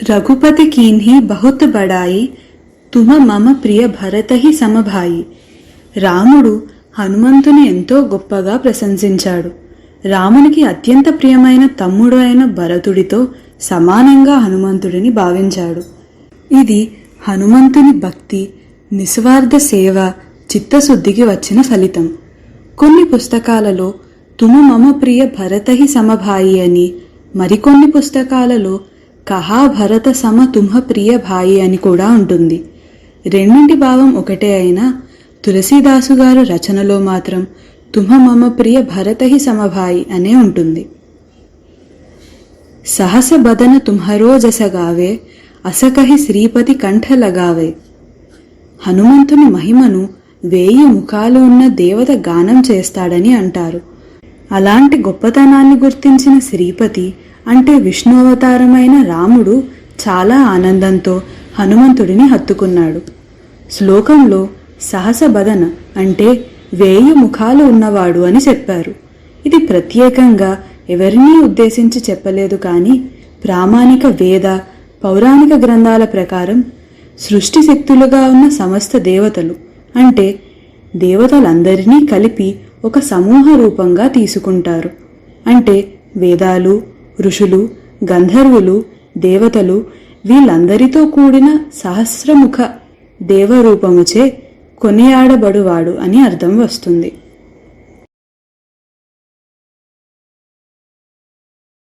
रघुपति कीन्ही बहुत बड़ाई తుమ మమ ప్రియ భరతహి సమభాయి రాముడు హనుమంతుని ఎంతో గొప్పగా ప్రశంసించాడు రామునికి అత్యంత ప్రియమైన తమ్ముడు అయిన భరతుడితో సమానంగా హనుమంతుడిని భావించాడు ఇది హనుమంతుని భక్తి నిస్వార్థ సేవ చిత్తశుద్ధికి వచ్చిన ఫలితం కొన్ని పుస్తకాలలో తుమ మమ ప్రియ భరతహి సమభాయి అని మరికొన్ని పుస్తకాలలో కహా భరత సమ తుమ్హ ప్రియ భాయి అని కూడా ఉంటుంది. రెండింటి భావం ఒకటే అయినా తులసీదాసు గారు రచనలో మాత్రం తుమ్హ మమ ప్రియ భరతహి సమభాయి అనే ఉంటుంది. సహస బదన తుమ్హరో జసగావే అసకహి శ్రీపతి కంఠ లగావే. హనుమంతుని మహిమను వేయి ముఖాలు ఉన్న దేవత గానం చేస్తాడని అంటారు. అలాంటి గొప్పతనాన్ని గుర్తించిన శ్రీపతి అంటే విష్ణు అవతారమైన రాముడు చాలా ఆనందంతో హనుమంతుడిని హత్తుకున్నాడు. శ్లోకంలో సహసబదన అంటే వేయి ముఖాలు ఉన్నవాడు అని చెప్పారు. ఇది ప్రత్యేకంగా ఎవరినీ ఉద్దేశించి చెప్పలేదు కానీ ప్రామాణిక వేద పౌరాణిక గ్రంథాల ప్రకారం సృష్టి శక్తులుగా ఉన్న సమస్త దేవతలు అంటే దేవతలందరినీ కలిపి ఒక సమూహ రూపంగా తీసుకుంటారు. అంటే వేదాలు ఋషులు గంధర్వులు దేవతలు వీళ్ళందరితో కూడిన సహస్రముఖ దేవరూపముచే కొనియాడబడువాడు అని అర్థం వస్తుంది.